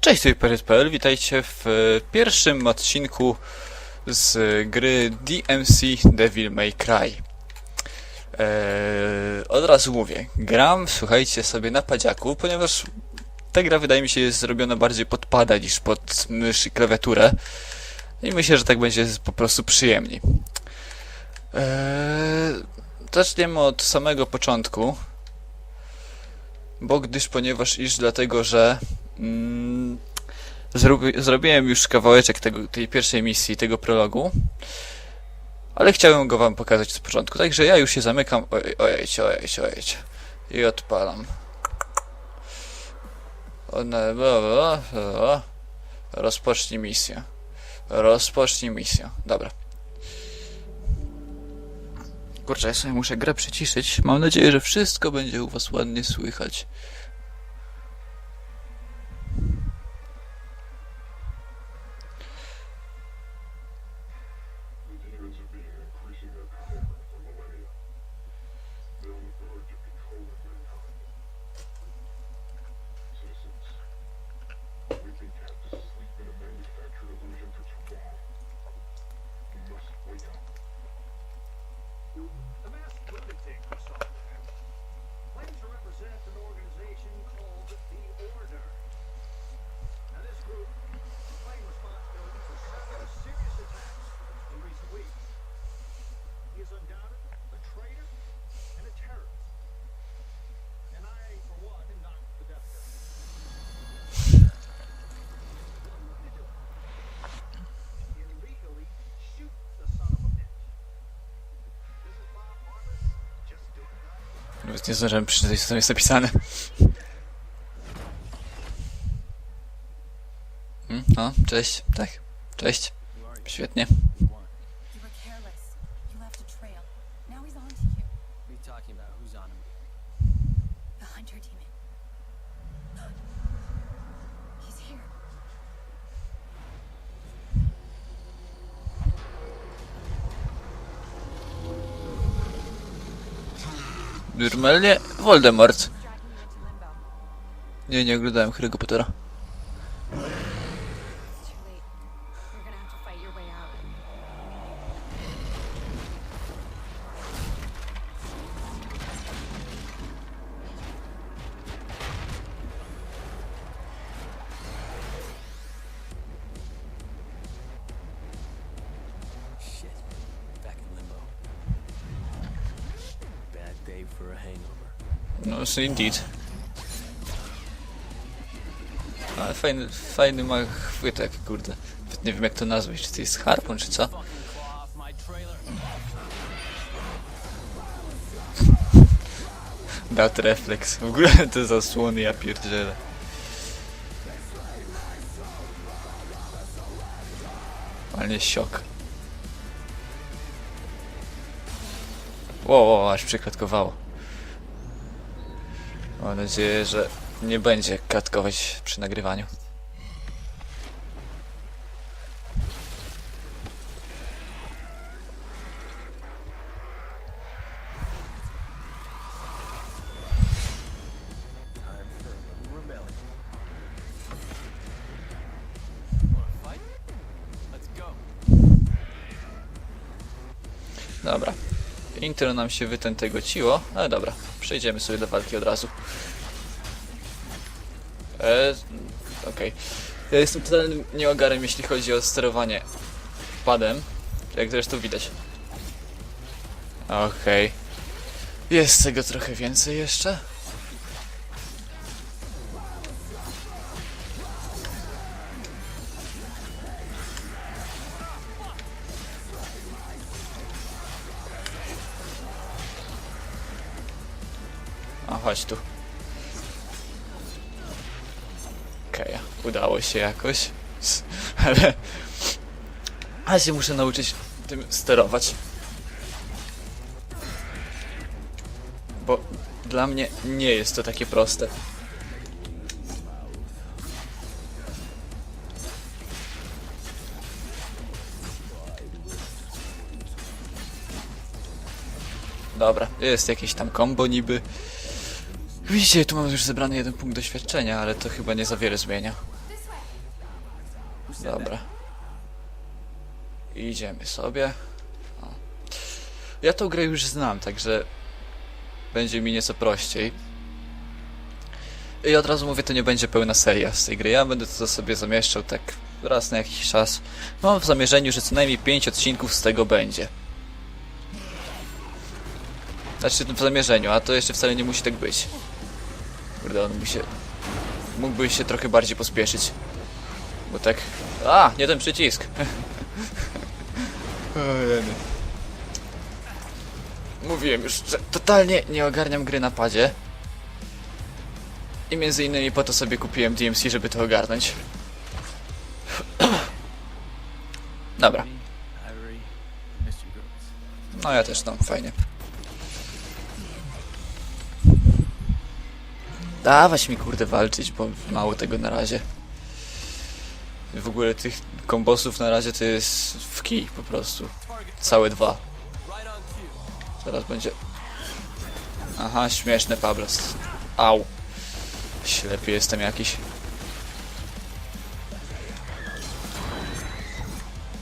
Cześć, tu PL, witajcie w e, pierwszym odcinku z gry DMC Devil May Cry. Eee, od razu mówię, gram, słuchajcie, sobie na padziaku, ponieważ ta gra wydaje mi się jest zrobiona bardziej pod pada niż pod mysz i klawiaturę. I myślę, że tak będzie po prostu przyjemniej. Eee, zaczniemy od samego początku. Bo gdyż, ponieważ iż dlatego, że mm, zrobi, zrobiłem już kawałeczek tego, tej pierwszej misji, tego prologu, ale chciałem go wam pokazać z początku. Także ja już się zamykam. Ojej, ojejcie, ojejcie, ojejcie. I odpalam. One. Rozpocznij misję. Rozpocznij misję. Dobra. Kurczę, ja sobie muszę grę przyciszyć. Mam nadzieję, że wszystko będzie u was ładnie słychać. Nawet nie zdążyłem przeczytać, co tam jest napisane. Hmm, cześć, tak, cześć. Świetnie. You were careless. You left a trail. Now he's on to you. What are you talking about? Who's on him? The hunter demon. He's here. Normalnie Voldemort. Nie, nie oglądałem Harry'ego Pottera. No, so indeed. Ale fajny, fajny ma chwytek, kurde. Nawet nie wiem jak to nazwać, czy to jest harpun, czy co? Dat refleks. W ogóle te zasłony, ja pierdzielę. Ale nie siok. Ło, ło, aż przeklatkowało. Mam nadzieję, że nie będzie klatkować przy nagrywaniu. Intro nam się wytętego ale dobra. Przejdziemy sobie do walki od razu. E, Okej. Ja jestem totalnym nieogarem, jeśli chodzi o sterowanie padem. Jak zresztą widać. Okej. Jest tego trochę więcej jeszcze. Chodź tu. Okej, udało się jakoś. Ale. Ale się muszę nauczyć tym sterować. Bo dla mnie nie jest to takie proste. Dobra, jest jakieś tam kombo niby. Widzicie, tu mam już zebrany jeden punkt doświadczenia, ale to chyba nie za wiele zmienia. Dobra. Idziemy sobie. O. Ja tą grę już znam, także będzie mi nieco prościej. I od razu mówię, to nie będzie pełna seria z tej gry. Ja będę to sobie zamieszczał tak raz na jakiś czas. Mam w zamierzeniu, że co najmniej 5 odcinków z tego będzie. Znaczy w zamierzeniu, a to jeszcze wcale nie musi tak być. Kurde, on musi... Mógłby się trochę bardziej pospieszyć. Bo tak... A, nie ten przycisk. Mówiłem już, że totalnie nie ogarniam gry na padzie. I między innymi po to sobie kupiłem DMC, żeby to ogarnąć. Dobra, no ja też no, fajnie. Dawać mi kurde walczyć, bo mało tego na razie. W ogóle tych kombosów na razie to jest w kij po prostu. Całe dwa. Zaraz będzie. Aha, śmieszne Pablos. Au. Ślepy jestem jakiś.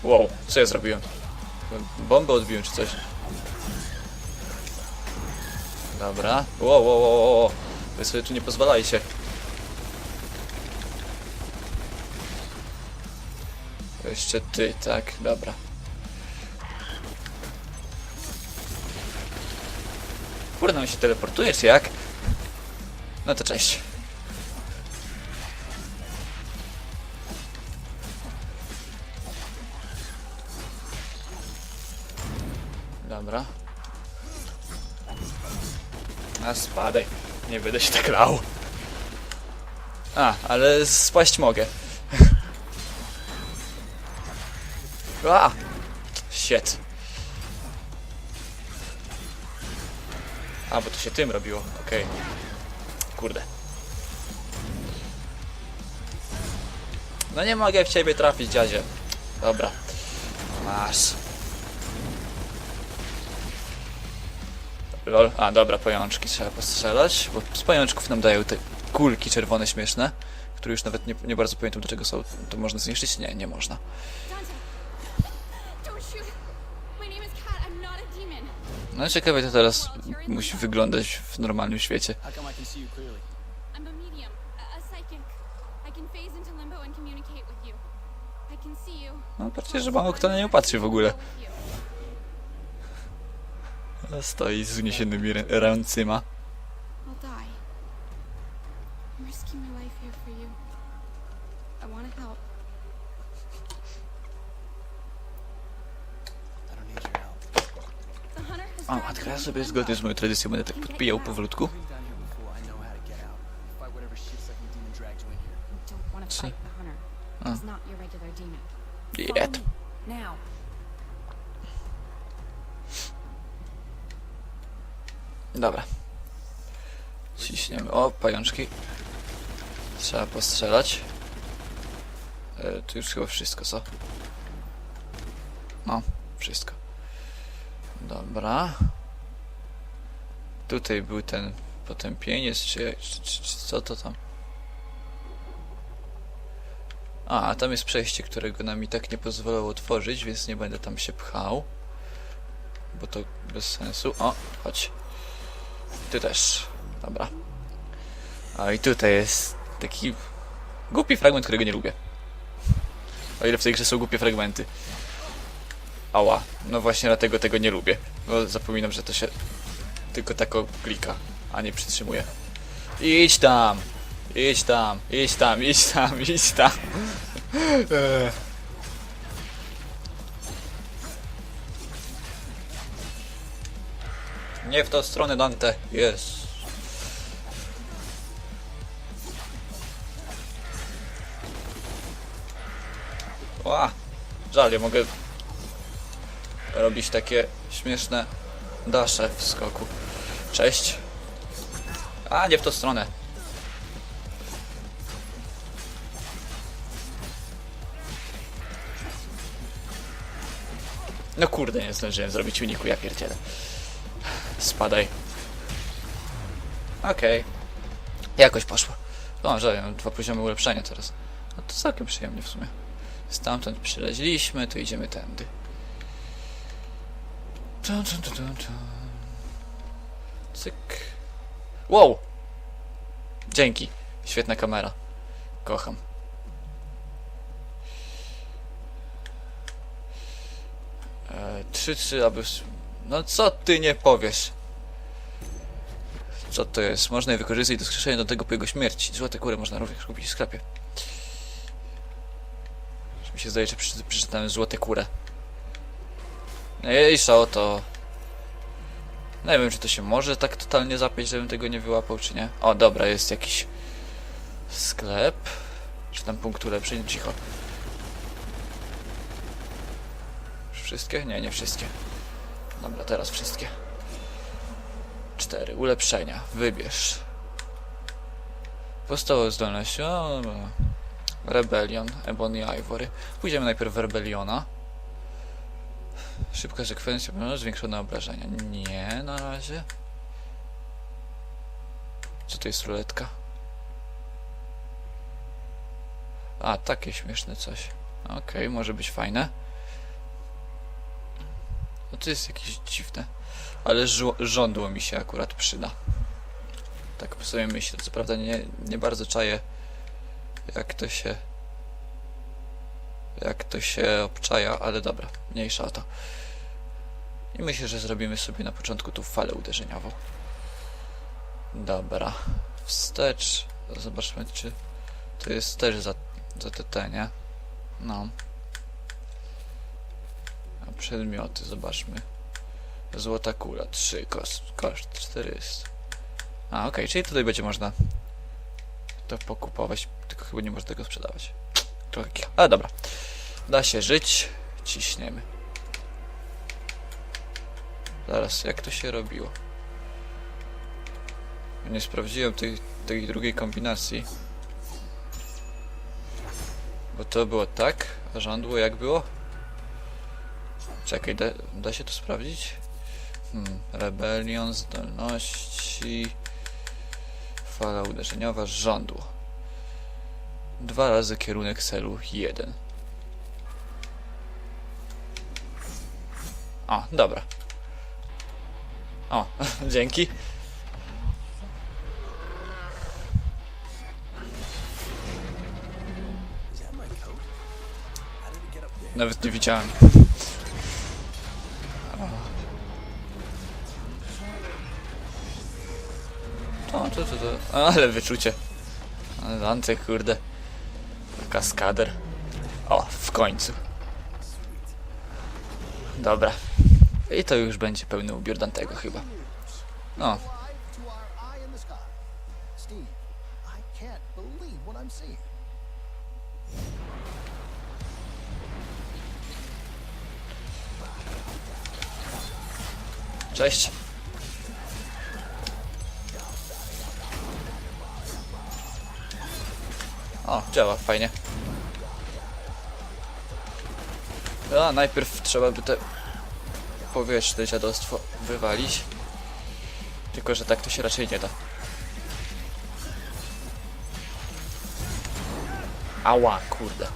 Wow, co ja zrobiłem? Bombę odbiłem czy coś? Dobra. Wow, wow, wow, wow. Wy sobie tu nie pozwalajcie. Jeszcze ty, tak? Dobra. Kurde, on się teleportujesz jak? No to cześć. Dobra. A spadaj. Nie będę się tak lał. A, ale spaść mogę. A! Shit. A, bo to się tym robiło, okej. Kurde. No nie mogę w ciebie trafić, dziadzie. Dobra. Masz. Lol. A, dobra, pajączki trzeba postrzelać, bo z pajączków nam dają te kulki czerwone śmieszne, które już nawet nie, nie bardzo pamiętam do czego są. To można zniszczyć? Nie, nie można. No ciekawe to teraz musi wyglądać w normalnym świecie. No patrzcie, że mało kto na nią patrzy w ogóle. Stoi z uniesionymi rę- ręcyma. O, matka, ja sobie zgodnie z moją tradycją będę tak podpijał powolutku. I've been down Dobra. Ciśniemy. O, pajączki. Trzeba postrzelać. E, tu już chyba wszystko, co? No, wszystko. Dobra. Tutaj był ten potępieniec, czy, czy, czy, czy co to tam? A, a tam jest przejście, którego nam i tak nie pozwolą otworzyć, więc nie będę tam się pchał. Bo to bez sensu. O, chodź. Ty też. Dobra. A i tutaj jest taki głupi fragment, którego nie lubię. O ile w tej grze są głupie fragmenty. Ała. No właśnie dlatego tego nie lubię. Bo zapominam, że to się tylko tako klika, a nie przytrzymuje. Idź tam! Idź tam, idź tam, idź tam, idź tam. Nie w tą stronę, Dante. Jest. Ła! Żal, ja mogę robić takie śmieszne dasze w skoku. Cześć. A, nie w tą stronę. No kurde, nie zdążyłem zrobić uniku, ja pierdzielę. Spadaj. Okej. Jakoś poszło. O, że dwa poziomy ulepszenia teraz. No to całkiem przyjemnie w sumie. Stamtąd przyleźliśmy, to idziemy tędy. Tun, tun, tun, tun, tun. Cyk. Wow! Dzięki. Świetna kamera. Kocham. E, trzy, trzy, aby... No co ty nie powiesz? Co to jest? Można je wykorzystać do skrzeszenia do tego po jego śmierci. Złote kury można również kupić w sklepie. Już mi się zdaje, że przeczy- przeczytałem złote kurę. Mniejsza o to. Nie wiem, czy to się może tak totalnie zapiąć, żebym tego nie wyłapał, czy nie. O, dobra, jest jakiś sklep. Czy tam punkt ulepszeń? Cicho. Wszystkie? Nie, nie wszystkie. Dobra, teraz wszystkie. Cztery. Ulepszenia. Wybierz. Podstawowe zdolności. O, dobra. Rebellion. Ebony Ivory. Pójdziemy najpierw w Rebelliona. Szybka sekwencja, no, zwiększone obrażenia. Nie, na razie. Co to jest ruletka? A, takie śmieszne coś. Okej, może być fajne. No to jest jakieś dziwne. Ale żądło mi się akurat przyda. Tak sobie myślę. Co prawda nie, nie bardzo czaję, jak to się... Jak to się obczaja, ale dobra, mniejsza o to. I myślę, że zrobimy sobie na początku tu falę uderzeniową. Dobra. Wstecz. Zobaczmy, czy to jest też za, za TT, nie? No. Przedmioty, zobaczmy. Złota kula, 3, koszt, koszt 400. A, okej, czyli tutaj będzie można to pokupować, tylko chyba nie można tego sprzedawać. Trochę. Ale dobra. Da się żyć. Ciśniemy. Zaraz, jak to się robiło? Nie sprawdziłem tej, tej drugiej kombinacji. Bo to było tak, a żądło jak było? Czekaj, da, da się to sprawdzić? Hmm, rebelion, zdolności... Fala uderzeniowa, żądło. Dwa razy kierunek celu, jeden. O, dobra. O, dzięki. Nawet nie widziałem. To, to, to, to. Ale wyczucie. Ale Dante, kurde. Kaskader. O, w końcu. Dobra. I to już będzie pełny ubiór Dantego chyba. No, to O, działa, fajnie. A, najpierw trzeba by te powierzchne dziadostwo wywalić. Tylko, że tak to się raczej nie da. Ała, kurde.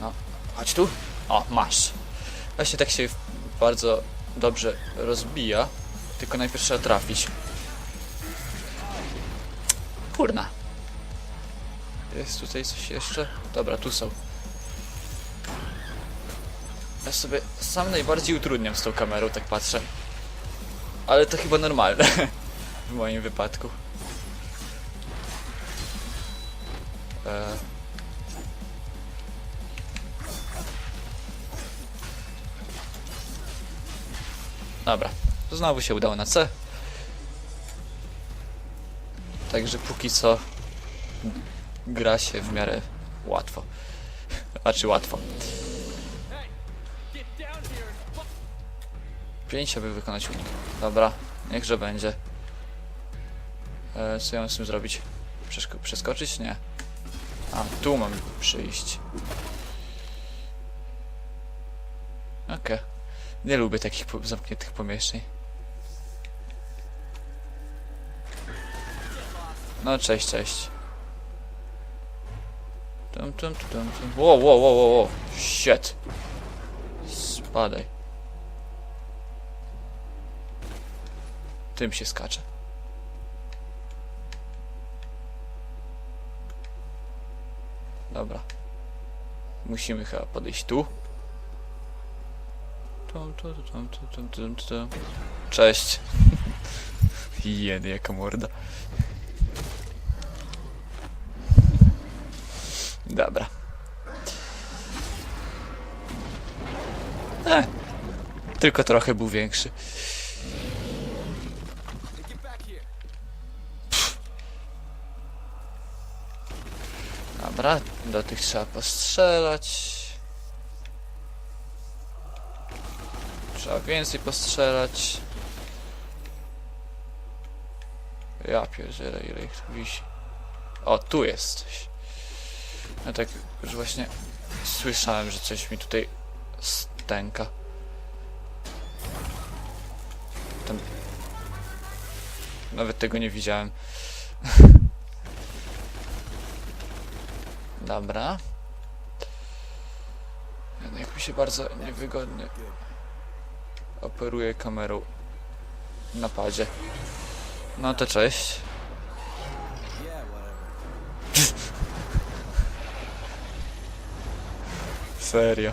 No, chodź tu. O, masz. Właśnie tak się bardzo dobrze rozbija. Tylko najpierw trzeba trafić. Kurna. Jest tutaj coś jeszcze? Dobra, tu są. Ja sobie sam najbardziej utrudniam z tą kamerą, tak patrzę. Ale to chyba normalne. w moim wypadku. Eee. Dobra, znowu się udało na C. Także póki co gra się w miarę łatwo. Znaczy łatwo. Pięć, aby wykonać unik. Dobra, niechże będzie. E, co ja mam z tym zrobić? Przeskoczyć? Nie. A, tu mam przyjść. Okej. Nie lubię takich po zamkniętych pomieszczeń. No, cześć, cześć. Tum, tum, tum, tum. Wow, wow, wow, wow, wow. Shit. Spadaj. Tym się skacze. Dobra. Musimy chyba podejść tu. Tum, tum, tum, tum, tum, tum, tum. Cześć. Jedy, jaka morda. Dobra. E, tylko trochę był większy. Here. Dobra, do tych trzeba postrzelać. Trzeba więcej postrzelać. Ja pierdzielę, ile ich tu wisi. O, tu jesteś. Ja tak już właśnie słyszałem, że coś mi tutaj stęka. Tam... Nawet tego nie widziałem. Dobra. Jak mi się bardzo niewygodnie operuje kamerą na padzie. No to cześć. Serio.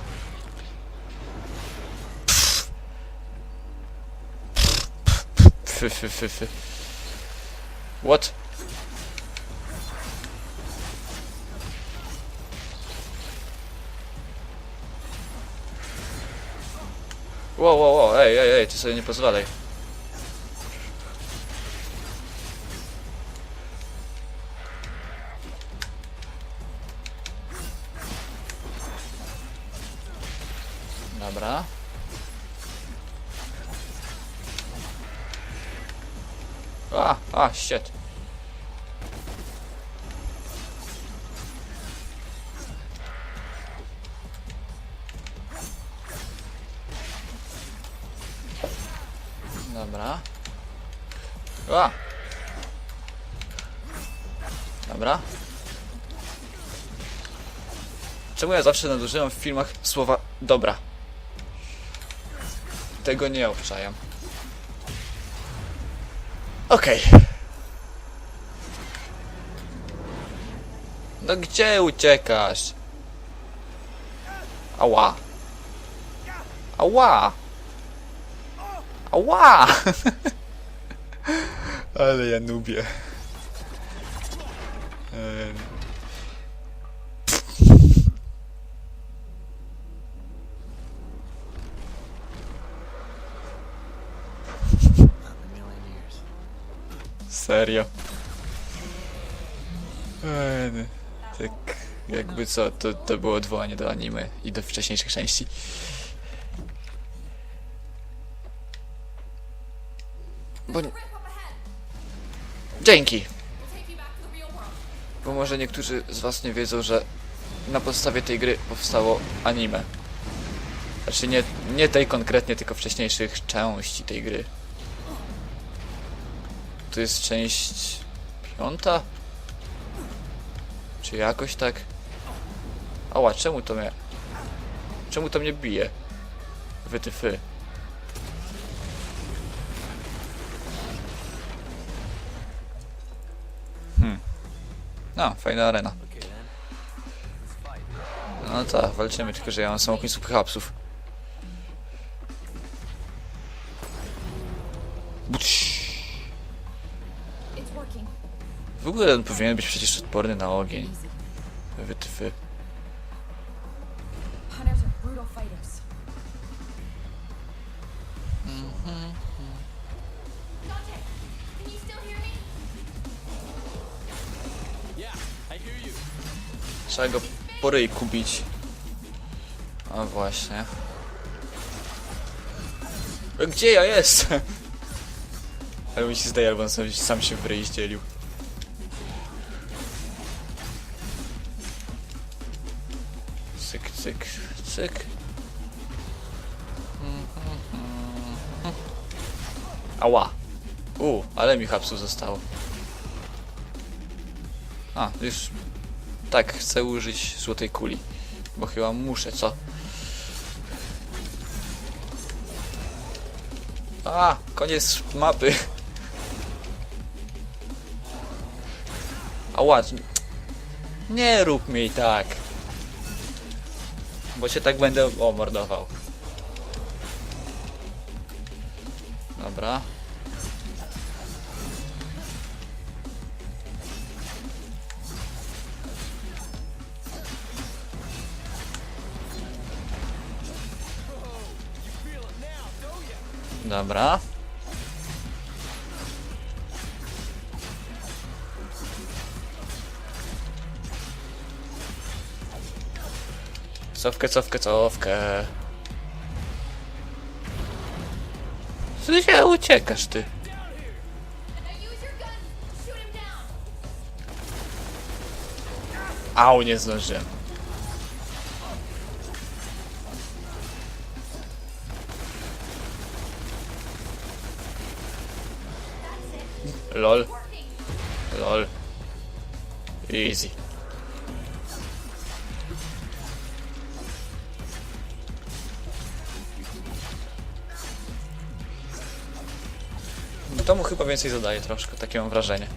What? Wow, wow, wow, ej, ej, ej, ty sobie nie pozwalaj. A, a, shit. Dobra. A. Dobra. Czemu ja zawsze nadużywam w filmach słowa dobra? Tego nie obczajam. Okej. No gdzie uciekasz? Ała. Ała. Ała. Ale ja nubię. Years. Serio. Ej, Tak jakby co, to, to było odwołanie do anime i do wcześniejszych części. Bo... Dzięki! Bo może niektórzy z was nie wiedzą, że na podstawie tej gry powstało anime. Znaczy nie, nie tej konkretnie, tylko wcześniejszych części tej gry. To jest część piąta? Czy jakoś tak? Ała, czemu to mnie... Czemu to mnie bije? Wytyfy. Hmm. No, fajna arena. No tak, walczymy, tylko że ja mam samochód super hapsów. Ogóle on powinien być przecież odporny na ogień. You. Trzeba go po ryjku bić. A właśnie. Gdzie ja jestem? Ale mi się zdaje, albo on sam, sam się w zdzielił. Cyk, cyk, cyk. Ała. U, ale mi hapsu zostało. A, już... Tak, chcę użyć złotej kuli. Bo chyba muszę, co? A, koniec mapy. A ładnie. Nie rób mi tak. Bo się tak będę omordował. Dobra. Dobra. Cofkę, cofkę, cofkę. Co się uciekasz ty? Au, nie zdążyłem. Lol. Lol. Easy. Więcej zadaje troszkę, takie mam wrażenie.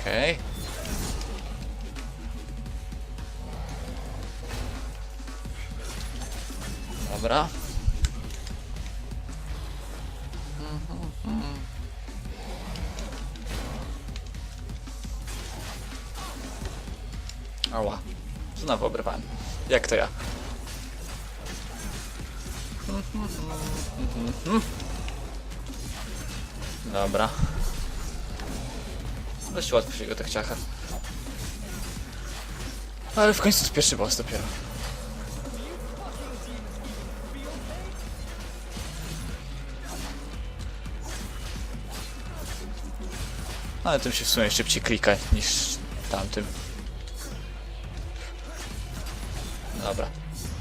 Okej. Dobra. Ała. Znowu obrywałem. Jak to ja? Dobra. Dość łatwo się go tak ciacha. Ale w końcu jest pierwszy boss dopiero. Ale tym się w sumie szybciej klika niż tamtym. Dobra.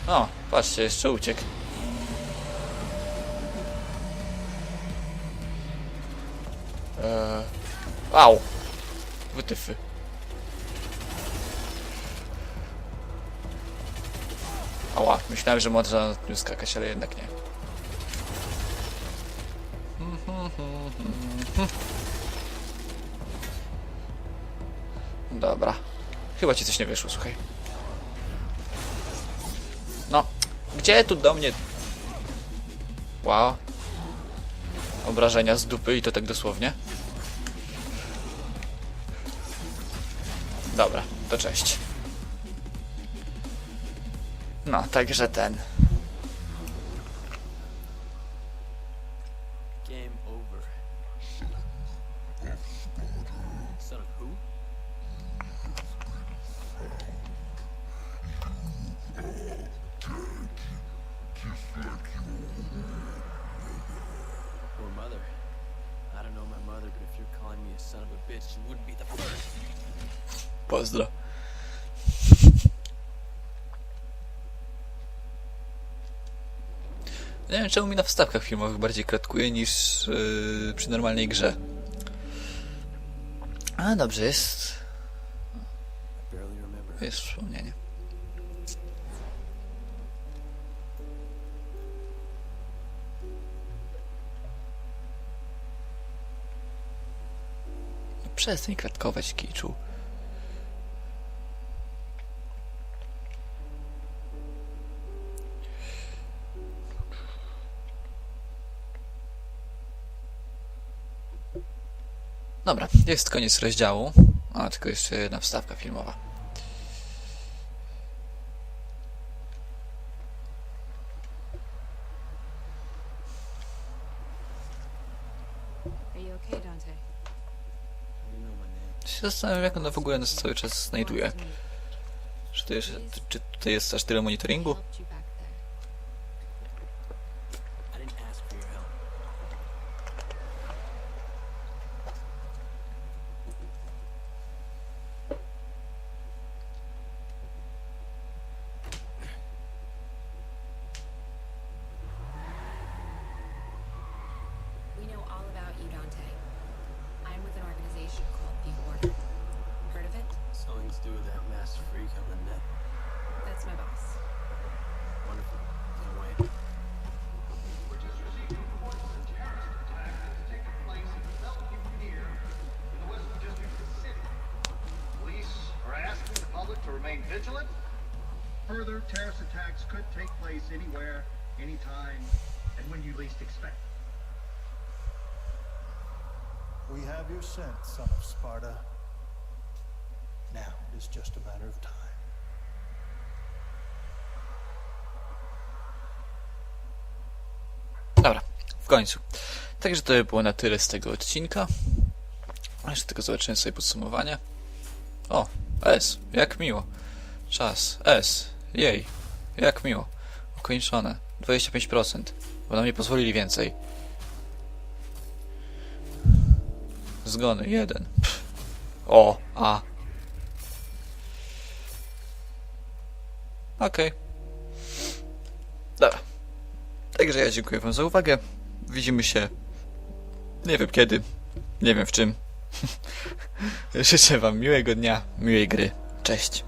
O, patrzcie, jeszcze uciekł. Au! Wytyfy. Ała, myślałem, że można na tym skakać, ale jednak nie. Dobra. Chyba ci coś nie wyszło, słuchaj. No, gdzie tu do mnie? Wow. Obrażenia z dupy i to tak dosłownie. Dobra, to cześć. No, także ten. Czemu mi na wstawkach filmowych bardziej kratkuje niż yy, przy normalnej grze. A dobrze, jest, jest wspomnienie. Przestań kratkować kiczu. Dobra, jest koniec rozdziału. A, tylko jeszcze jedna wstawka filmowa. Się zastanawiam, jak ona w ogóle nas cały czas znajduje. Czy, to jest, czy tutaj jest aż tyle monitoringu? Vigilant. Further terrorist attacks could take place anywhere, anytime, and when you least expect. it. We have your scent, son of Sparta. Now it's just a matter of time. Dobra, w końcu. Także to by było na tyle z tego odcinka. Jeszcze tylko zobaczymy sobie podsumowanie. O, S, jak miło. Czas, S, jej, jak miło. Ukończone, 25%, bo nam nie pozwolili więcej. Zgony, jeden. Pff. O, A. Okej. Dobra. Także ja dziękuję Wam za uwagę. Widzimy się. Nie wiem kiedy. Nie wiem w czym. Życzę Wam miłego dnia, miłej gry. Cześć.